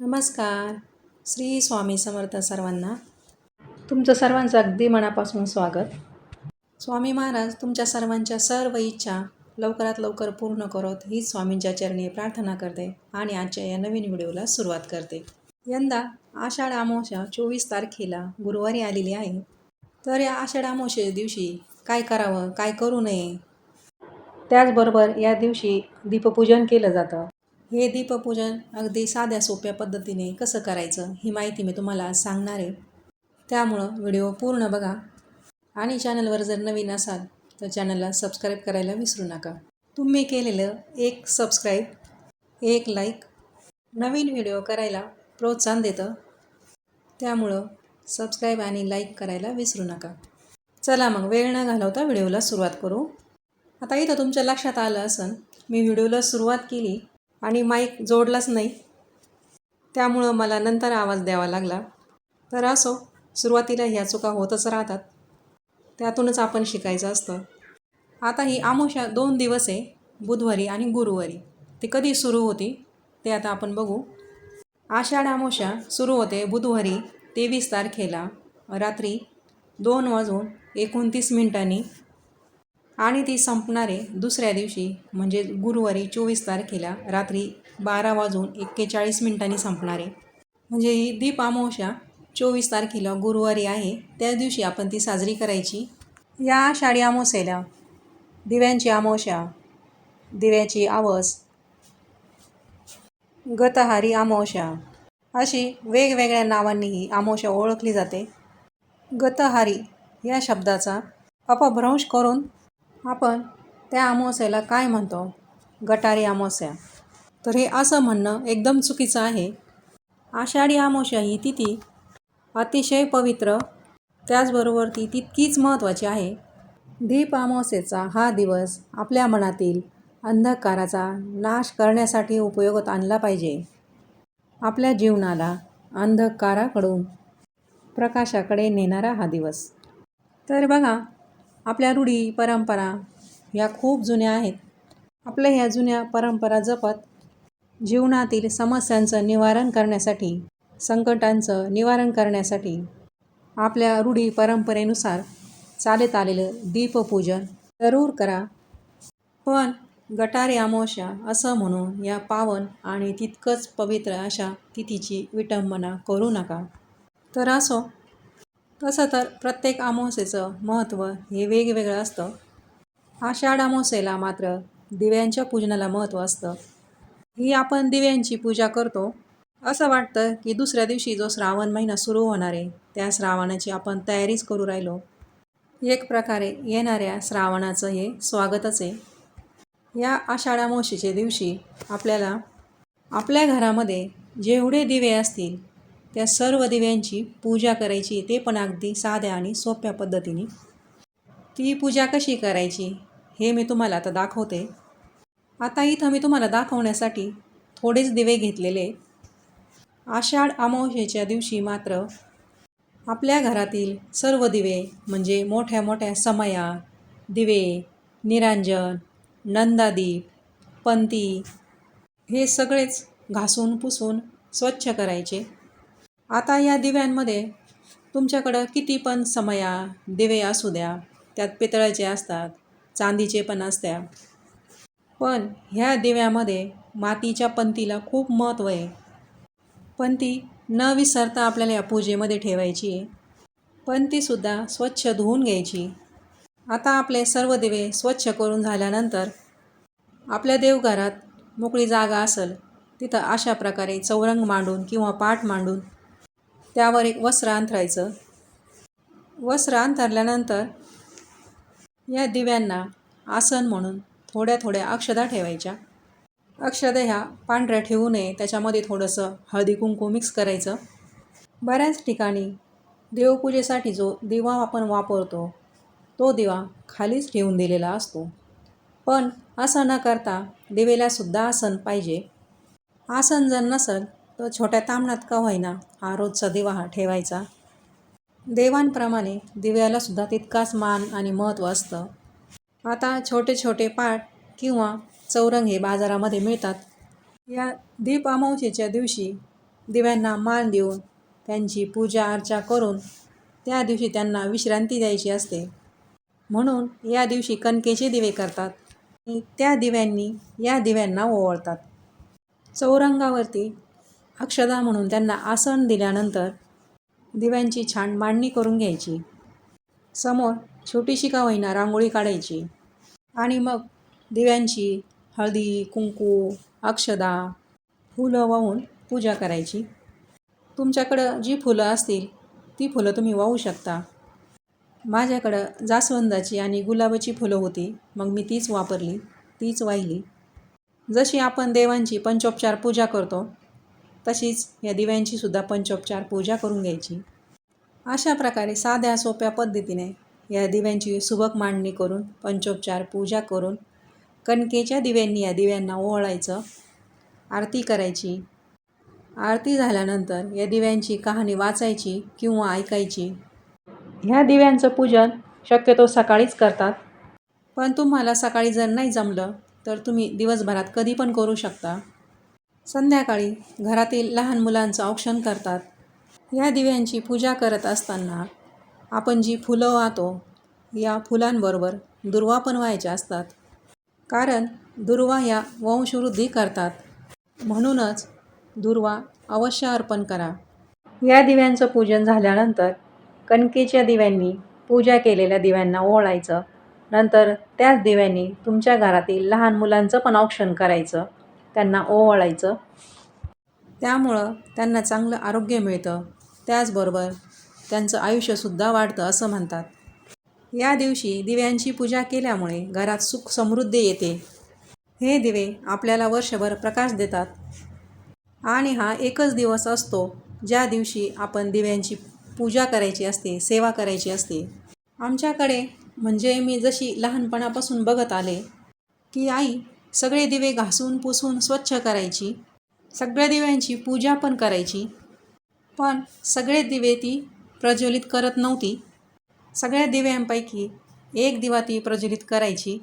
नमस्कार. श्री स्वामी समर्थ सर्वांना. तुमचं सर्वांचं अगदी मनापासून स्वागत. स्वामी महाराज तुमच्या सर्वांच्या सर्व इच्छा लवकरात लवकर पूर्ण करत हीच स्वामींच्या चरणी प्रार्थना करते आणि आजच्या या नवीन व्हिडिओला सुरुवात करते. यंदा आषाढ अमावस्या चोवीस तारखेला गुरुवारी आलेली आहे. तर या आषाढ आमोशे दिवशी काय करावं काय करू नये? त्याचबरोबर या दिवशी दीपपूजन केलं जातं. हे दीपपूजन अगदी साध्या सोप्या पद्धतीने कसं करायचं ही माहिती मी तुम्हाला आज सांगणार आहे. त्यामुळं व्हिडिओ पूर्ण बघा. आणि चॅनलवर जर नवीन असाल तर चॅनलला सबस्क्राईब करायला विसरू नका. तुम्ही केलेलं एक सबस्क्राईब एक लाईक नवीन व्हिडिओ करायला प्रोत्साहन देतं. त्यामुळं सबस्क्राईब आणि लाईक करायला विसरू नका. चला मग वेळ न घालवता व्हिडिओला सुरुवात करू. आता इथं तुमच्या लक्षात आलं असन मी व्हिडिओला सुरुवात केली. आणि माईक जोडलाच नाही. त्यामुळं मला नंतर आवाज द्यावा लागला. तर असो सुरुवातीला ह्या चुका होतच राहतात. त्यातूनच आपण शिकायचं असतं. आता ही आमोशा दोन दिवस आहे बुधवारी आणि गुरुवारी. ती कधी सुरू होती ते आता आपण बघू. आषाढ आमोशा सुरू होते बुधवारी तेवीस तारखेला. रात्री दोन वाजून एकोणतीस मिनिटांनी आणि ती संपणारे दुसऱ्या दिवशी म्हणजे गुरुवारी चोवीस तारखेला रात्री बारा वाजून एक्केचाळीस मिनिटांनी संपणारे. म्हणजे ही दीप अमावस्या चोवीस तारखेला गुरुवारी आहे त्या दिवशी आपण ती साजरी करायची. या आषाढी अमावस्येला दिव्यांची अमावस्या दिव्याची आवस गतहारी अमावस्या अशी वेगवेगळ्या नावांनी ही अमावस्या ओळखली जाते. गतहारी या शब्दाचा अपभ्रंश करून आपण त्या अमावस्याला काय म्हणतो? गटारी अमावस्या. तर हे असं म्हणणं एकदम चुकीचं आहे. आषाढी अमावस्या ही तिथी अतिशय पवित्र त्याचबरोबर ती तितकीच महत्त्वाची आहे. दीप अमावस्येचा हा दिवस आपल्या मनातील अंधकाराचा नाश करण्यासाठी उपयोगात आणला पाहिजे. आपल्या जीवनाला अंधकाराकडून प्रकाशाकडे नेणारा हा दिवस. तर बघा आपल्या रूढी परंपरा ह्या खूप जुन्या आहेत. आपल्या ह्या जुन्या परंपरा जपत जीवनातील समस्यांचं निवारण करण्यासाठी संकटांचं निवारण करण्यासाठी आपल्या रूढी परंपरेनुसार चालत आलेलं दीपपूजन जरूर करा. पण गटारी अमावस्या असं म्हणून या पावन आणि तितकंच पवित्र अशा तिथीची विटंबना करू नका. तर असो तसं तर प्रत्येक अमावस्येचं महत्त्व हे वेगवेगळं असतं. आषाढ अमावस्येला मात्र दिव्यांच्या पूजनाला महत्त्व असतं. ही आपण दिव्यांची पूजा करतो. असं वाटतं की दुसऱ्या दिवशी जो श्रावण महिना सुरू होणार आहे त्या श्रावणाची आपण तयारीच करू राहिलो. एक प्रकारे येणाऱ्या श्रावणाचं हे स्वागतच आहे. या आषाढ अमावस्येच्या दिवशी आपल्याला आपल्या घरामध्ये जेवढे दिवे असतील त्या सर्व दिव्यांची पूजा करायची. ते पण अगदी साध्या आणि सोप्या पद्धतीने. ती पूजा कशी करायची हे मी तुम्हाला आता दाखवते. आता इथं मी तुम्हाला दाखवण्यासाठी थोडेच दिवे घेतलेले. आषाढ अमावस्येच्या दिवशी मात्र आपल्या घरातील सर्व दिवे म्हणजे मोठ्या मोठ्या समया दिवे निरांजन नंदादीप पंती हे सगळेच घासून पुसून स्वच्छ करायचे. आता या दिव्यांमध्ये तुमच्याकडं किती पण समया दिवे असू द्या त्यात पितळाचे असतात चांदीचे पण असत्या. पण ह्या दिव्यामध्ये मातीच्या पंतीला खूप महत्त्व आहे. पंती न विसरता आपल्याला या पूजेमध्ये ठेवायची आहे. पंतीसुद्धा स्वच्छ धुवून घ्यायची. आता आपले सर्व दिवे स्वच्छ करून झाल्यानंतर आपल्या देवघरात मोकळी जागा असेल तिथं अशा प्रकारे चौरंग मांडून किंवा पाठ मांडून त्यावर एक वस्त्र अंथरायचं वस्त्र अंथरल्यानंतर या दिव्यांना आसन म्हणून थोड्या थोड्या अक्षदा ठेवायच्या. अक्षदा ह्या पांढऱ्या ठेवू नये त्याच्यामध्ये थोडंसं हळदी कुंकू मिक्स करायचं. बऱ्याच ठिकाणी देवपूजेसाठी जो दिवा आपण वापरतो तो दिवा खालीच ठेवून दिलेला असतो. पण असं न करता दिवेलासुद्धा आसन पाहिजे. आसन जर नसेल तो छोट्या तामणात का होईना हा रोजचा दिवा हा ठेवायचा. देवांप्रमाणे दिव्यालासुद्धा तितकाच मान आणि महत्त्व असतं. आता छोटे छोटे पाट किंवा चौरंग हे बाजारामध्ये मिळतात. या दीप अमावशीच्या दिवशी दिव्यांना मान देऊन त्यांची पूजा अर्चा करून त्या दिवशी त्यांना विश्रांती द्यायची असते. म्हणून या दिवशी कणकेचे दिवे करतात त्या दिव्यांनी या दिव्यांना ओवाळतात. चौरंगावरती अक्षदा म्हणून त्यांना आसन दिल्यानंतर दिव्यांची छान मांडणी करून घ्यायची. समोर छोटीशी का होईना रांगोळी काढायची. आणि मग दिव्यांची हळदी कुंकू अक्षदा फुलं वाहून पूजा करायची. तुमच्याकडं जी फुलं असतील ती फुलं तुम्ही वाहू शकता. माझ्याकडं जास्वंदाची आणि गुलाबाची फुलं होती मग मी तीच वापरली तीच वाहिली. जशी आपण देवांची पंचोपचार पूजा करतो तशीच या दिव्यांची सुद्धा पंचोपचार पूजा करून घ्यायची. अशा प्रकारे साध्या सोप्या पद्धतीने या दिव्यांची सुबक मांडणी करून पंचोपचार पूजा करून कणकेच्या दिव्यांनी या दिव्यांना ओवाळायचं आरती करायची. आरती झाल्यानंतर या दिव्यांची कहाणी वाचायची किंवा ऐकायची. ह्या दिव्यांचं पूजन शक्यतो सकाळीच करतात. पण तुम्हाला सकाळी जर नाही जमलं तर तुम्ही दिवसभरात कधी पण करू शकता. संध्याकाळी घरातील लहान मुलांचं औक्षण करतात. या दिव्यांची पूजा करत असताना आपण जी फुलं वाहतो या फुलांबरोबर दुर्वा पण व्हायच्या असतात. कारण दुर्वा ह्या वंशवृद्धी करतात. म्हणूनच दुर्वा अवश्य अर्पण करा. या दिव्यांचं पूजन झाल्यानंतर कणकेच्या दिव्यांनी पूजा केलेल्या दिव्यांना ओळायचं नंतर त्याच दिव्यांनी तुमच्या घरातील लहान मुलांचं पण औक्षण करायचं. त्यांना ओवाळायचं. त्यामुळं त्यांना चांगलं आरोग्य मिळतं. त्याचबरोबर त्यांचं आयुष्यसुद्धा वाढतं असं म्हणतात. या दिवशी दिव्यांची पूजा केल्यामुळे घरात सुख समृद्धी येते. हे दिवे आपल्याला वर्षभर प्रकाश देतात. आणि हा एकच दिवस असतो ज्या दिवशी आपण दिव्यांची पूजा करायची असते सेवा करायची असते. आमच्याकडे म्हणजे मी जशी लहानपणापासून बघत आले की आई सगळे दिवे घासून पुसून स्वच्छ करायची. सगळ्या दिव्यांची पूजा पण करायची. पण सगळे दिवे ती प्रज्वलित करत नव्हती. सगळ्या दिव्यांपैकी एक दिवा ती प्रज्वलित करायची.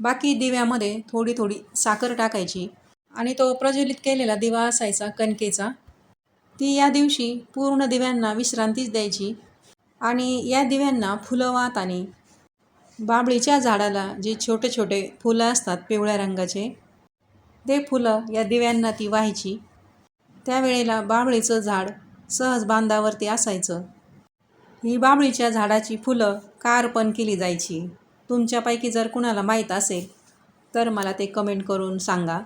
बाकी दिव्यामध्ये थोडी थोडी साखर टाकायची आणि तो प्रज्वलित केलेला दिवा असायचा कणकेचा. ती या दिवशी पूर्ण दिव्यांना विश्रांतीच द्यायची आणि या दिव्यांना फुलं वाहताना बाबळीच्या झाडाला जे छोटे छोटे फुलं असतात पिवळ्या रंगाचे ते फुलं या दिव्यांना ती व्हायची. त्यावेळेला बाबळीचं झाड सहज बांधावरती असायचं. ही बाबळीच्या झाडाची फुलं का अर्पण केली जायची. तुमच्यापैकी जर कुणाला माहीत असेल तर मला ते कमेंट करून सांगा.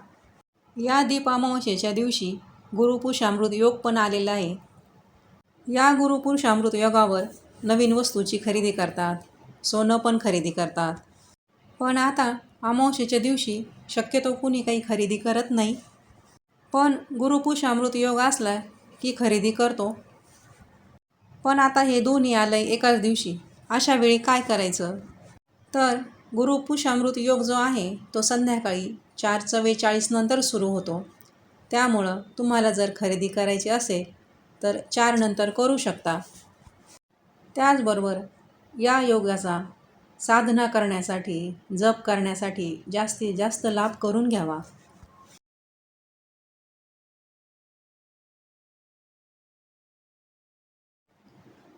या दीपामावशेच्या दिवशी गुरुपुरुषामृत योग पण आलेला आहे. या गुरुपुरुषामृत योगावर नवीन वस्तूची खरेदी करतात. सोनं पण खरेदी करतात. पण आता अमावशेच्या दिवशी शक्यतो कुणी काही खरेदी करत नाही. पण गुरुपुरुषामृत योग असला की खरेदी करतो. पण आता हे दोन्ही आलं आहे एकाच दिवशी. अशा वेळी काय करायचं? तर गुरुपुरुषामृत योग जो आहे तो संध्याकाळी चार चव्वेचाळीस नंतर सुरू होतो. त्यामुळं तुम्हाला जर खरेदी करायची असेल तर चार नंतर करू शकता. त्याचबरोबर या योगाचा साधना करण्यासाठी जप करण्यासाठी जास्तीत जास्त लाभ करून घ्यावा.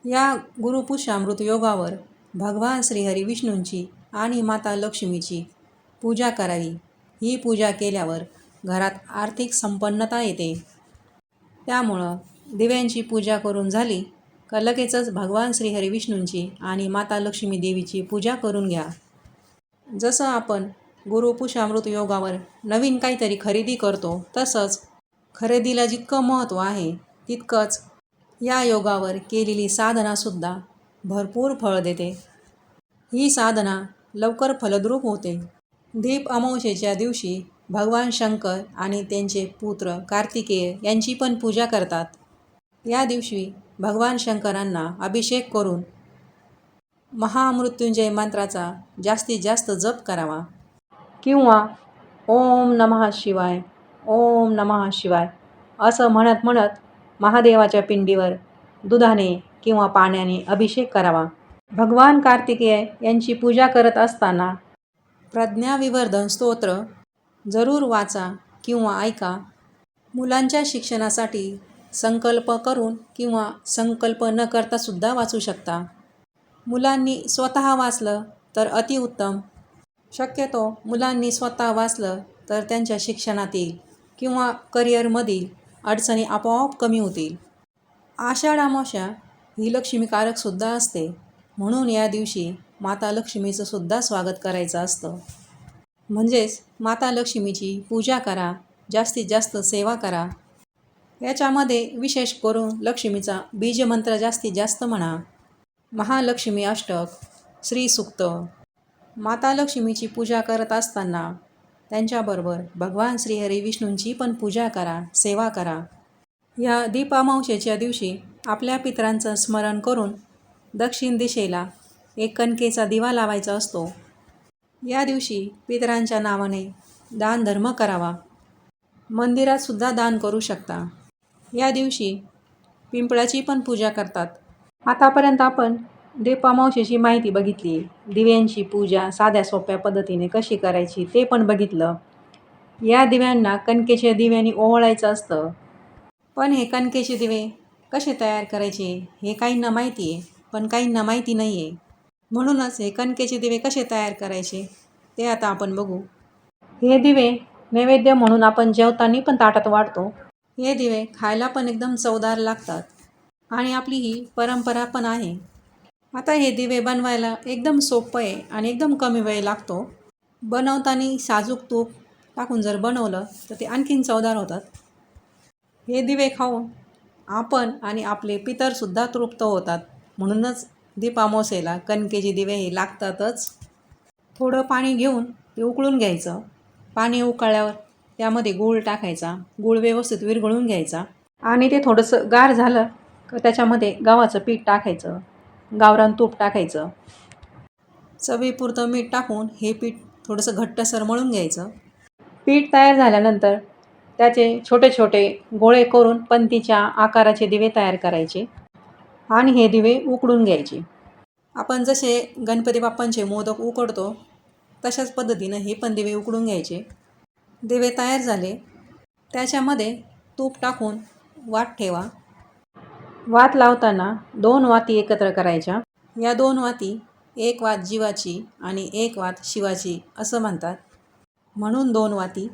या गुरुपुष्यामृत योगावर भगवान श्रीहरी विष्णूंची आणि माता लक्ष्मीची पूजा करावी. ही पूजा केल्यावर घरात आर्थिक संपन्नता येते. त्यामुळं दिव्यांची पूजा करून झाली लगेचच भगवान श्री हरिविष्णूंची आणि माता लक्ष्मी देवीची पूजा करून घ्या. जसं आपण गुरुपुषामृत योगावर नवीन काहीतरी खरेदी करतो तसंच खरेदीला जितकं महत्त्व आहे तितकंच या योगावर केलेली साधनासुद्धा भरपूर फळ देते. ही साधना लवकर फलद्रूप होते. दीप अमावशेच्या दिवशी भगवान शंकर आणि त्यांचे पुत्र कार्तिकेय यांची पण पूजा करतात. या दिवशी भगवान शंकरांना अभिषेक करून महामृत्युंजय मंत्राचा जास्तीत जास्त जप करावा. किंवा ओम नमः शिवाय ओम नमः शिवाय असं म्हणत म्हणत महादेवाच्या पिंडीवर दुधाने किंवा पाण्याने अभिषेक करावा. भगवान कार्तिकेय यांची पूजा करत असताना प्रज्ञाविवर्धन स्तोत्र जरूर वाचा किंवा ऐका. मुलांच्या शिक्षणासाठी संकल्प करून किंवा संकल्प न करतासुद्धा वाचू शकता. मुलांनी स्वतः वाचलं तर अतिउत्तम शक्यतो मुलांनी स्वतः वाचलं तर त्यांच्या शिक्षणातील किंवा करिअरमधील अडचणी आपोआप कमी होतील. आषाढ अमावस्या ही लक्ष्मीकारकसुद्धा असते. म्हणून या दिवशी माता लक्ष्मीचं सुद्धा स्वागत करायचं असतं. म्हणजेच माता लक्ष्मीची पूजा करा जास्तीत जास्त सेवा करा याच्यामध्ये विशेष करून लक्ष्मीचा बीजमंत्र जास्तीत जास्त म्हणा. महालक्ष्मी अष्टक श्री सुक्त. माता लक्ष्मीची पूजा करत असताना त्यांच्याबरोबर भगवान श्रीहरी विष्णूंची पण पूजा करा सेवा करा. या दीपामावशेच्या दिवशी आपल्या पितरांचं स्मरण करून दक्षिण दिशेला एक कणकेचा दिवा लावायचा असतो. या दिवशी पितरांच्या नावाने दानधर्म करावा. मंदिरात सुद्धा दान करू शकता. या दिवशी पिंपळाची पण पूजा करतात. आतापर्यंत आपण दीप माहिती बघितली. दिव्यांची पूजा साध्या सोप्या पद्धतीने कशी करायची ते पण बघितलं. या दिव्यांना कणकेच्या दिव्यांनी ओवळायचं असतं. पण हे कणकेचे दिवे कसे तयार करायचे हे काहींना माहिती आहे पण काहींना माहिती नाही आहे म्हणूनच हे कणकेचे दिवे कसे तयार करायचे ते आता आपण बघू. हे दिवे नैवेद्य म्हणून आपण जेवताना पण ताटात वाढतो. हे दिवे खायला पण एकदम चवदार लागतात. आणि आपली ही परंपरा पण आहे. आता हे दिवे बनवायला एकदम सोपं आहे आणि एकदम कमी वेळ लागतो. बनवताना साजूक तूप टाकून जर बनवलं तर ते आणखीन चवदार होतात. हे दिवे खाऊन आपण आणि आपले पितरसुद्धा तृप्त होतात. म्हणूनच दीपामोसेला कणकेचे दिवे हे लागतातच. थोडं पाणी घेऊन ते उकळून घ्यायचं. पाणी उकळल्यावर त्यामध्ये गूळ टाकायचा गूळ व्यवस्थित विरघळून घ्यायचा आणि ते थोडंसं गार झालं का त्याच्यामध्ये गव्हाचं पीठ टाकायचं गावरान तूप टाकायचं. चवीपुरतं मीठ टाकून हे पीठ थोडंसं घट्टसर मळून घ्यायचं. पीठ तयार झाल्यानंतर त्याचे छोटे छोटे गोळे करून पंतीच्या आकाराचे दिवे तयार करायचे आणि हे दिवे उकडून घ्यायचे. आपण जसे गणपती बाप्पांचे मोदक उकडतो तशाच पद्धतीनं हे पण दिवे उकडून घ्यायचे. दिवे तयार झाले. त्याच्यामध्ये तूप टाकून वात ठेवा. वात लावताना दोन वाती एकत्र करायच्या. या दोन वाती एक वात जीवाची आणि एक वात शिवाची असं म्हणतात. म्हणून दोन वाती.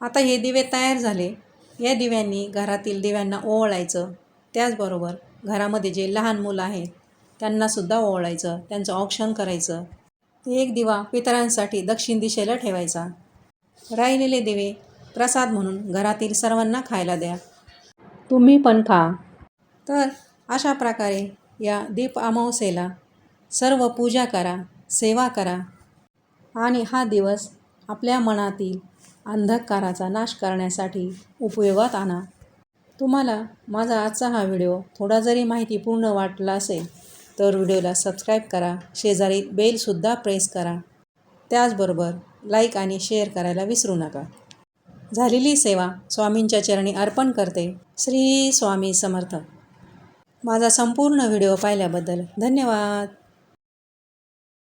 आता हे दिवे तयार झाले. या दिव्यांनी घरातील दिव्यांना ओवळायचं. त्याचबरोबर घरामध्ये जे लहान मुलं आहेत त्यांनासुद्धा ओवळायचं. त्यांचं औक्षण करायचं. एक दिवा पितरांसाठी दक्षिण दिशेला ठेवायचा. राहिलेले दिवे प्रसाद म्हणून घरातील सर्वांना खायला द्या. तुम्ही पण खा. तर अशा प्रकारे या दीप अमावस्येला सर्व पूजा करा सेवा करा. आणि हा दिवस आपल्या मनातील अंधकाराचा नाश करण्यासाठी उपयोगात आणा. तुम्हाला माझा आजचा हा व्हिडिओ थोडा जरी माहितीपूर्ण वाटला असेल तर व्हिडिओला सबस्क्राईब करा. शेजारी बेलसुद्धा प्रेस करा. त्याचबरोबर लाईक आणि शेअर करायला विसरू नका. झालेली सेवा स्वामींच्या चरणी अर्पण करते. श्री स्वामी समर्थ. माझा संपूर्ण व्हिडिओ पाहिल्याबद्दल धन्यवाद.